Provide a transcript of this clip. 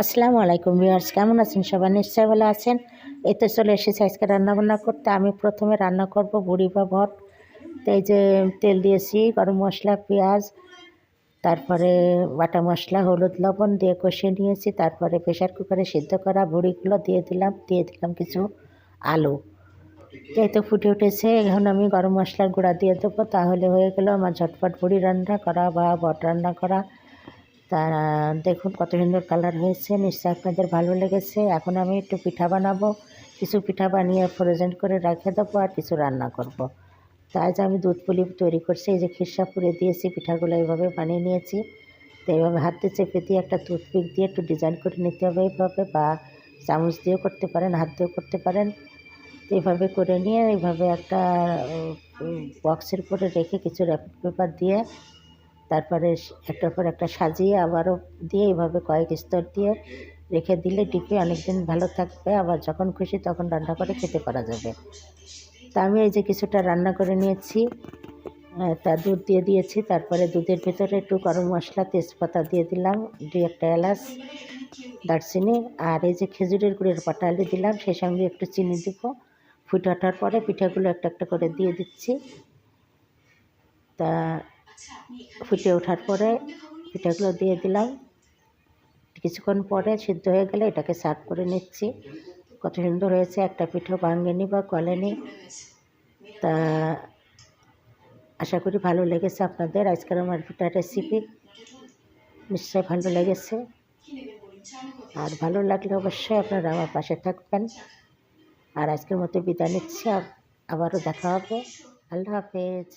আসসালামু আলাইকুম ভিউয়ার্স, কেমন আছেন সবাই? নিশ্চয়ই ভালো আছেন? এই তো চলে এসেছি আজকে রান্নাবান্না করতে। আমি প্রথমে রান্না করব বুড়ি বা ভট তো এই যে তেল দিয়েছি, গরম মশলা, পেঁয়াজ, তারপরে বাটা মশলা, হলুদ, লবণ দিয়ে কষিয়ে নিয়েছি। তারপরে প্রেশার কুকারে সিদ্ধ করা বুড়িগুলো দিয়ে দিলাম। দিয়ে দিলাম কিছু আলু। এই তো ফুটে উঠেছে। এখন আমি গরম মশলার গুঁড়া দিয়ে দেবো। তাহলে হয়ে গেল আমার ঝটপট বুড়ি রান্না করা বা বট রান্না করা। তা দেখুন কত সুন্দর কালার হয়েছে, নিশ্চয়ই আপনাদের ভালো লেগেছে। এখন আমি একটু পিঠা বানাবো। কিছু পিঠা বানিয়ে ফ্রোজেন করে রেখে দেবো আর কিছু রান্না করব। তাই যে আমি দুধ পুলি তৈরি করছি, এই যে খিরসা পুরে দিয়েছি, পিঠাগুলো এইভাবে বানিয়ে নিয়েছি। তো এইভাবে হাতে চেপে দিয়ে একটা টুথপিক দিয়ে একটু ডিজাইন করে নিতে হবে এইভাবে বা চামচ দিয়েও করতে পারেন, হাত দিয়েও করতে পারেন। এইভাবে করে নিয়ে এইভাবে একটা বক্সের উপরে রেখে কিছু র্যাপিড পেপার দিয়ে তারপরে একটার পর একটা সাজিয়ে আবারও দিয়ে এইভাবে কয়েক স্তর দিয়ে রেখে দিলে টিপে অনেকদিন ভালো থাকবে। আবার যখন খুশি তখন রান্না করে খেতে পারা যাবে। তা আমি এই যে কিছুটা রান্না করে নিয়েছি তা দুধ দিয়ে দিয়েছি। তারপরে দুধের ভেতরে একটু গরম মশলা, তেজপাতা দিয়ে দিলাম, দু একটা এলাচ, দারচিনি আর এই যে খেজুরের গুড়ের পাটালি দিলাম। সেই সঙ্গে একটু চিনি দিব। ফুটে ওঠার পরে পিঠাগুলো একটা একটা করে দিয়ে দিচ্ছি। তা ফুটে ওঠার পরে পিঠাগুলো দিয়ে দিলাম। কিছুক্ষণ পরে সিদ্ধ হয়ে গেলে এটাকে সার্ভ করে নিচ্ছি। কত সুন্দর হয়েছে, একটা পিঠো ভাঙেনি বা গলেনি। তা আশা করি ভালো লেগেছে আপনাদের। আজকের আমার পিঠার রেসিপি নিশ্চয়ই ভালো লেগেছে। আর ভালো লাগলে অবশ্যই আপনারা আমার পাশে থাকবেন। আর আজকের মতো বিদায় নিচ্ছি। আবারও দেখা হবে। আল্লাহ হাফেজ।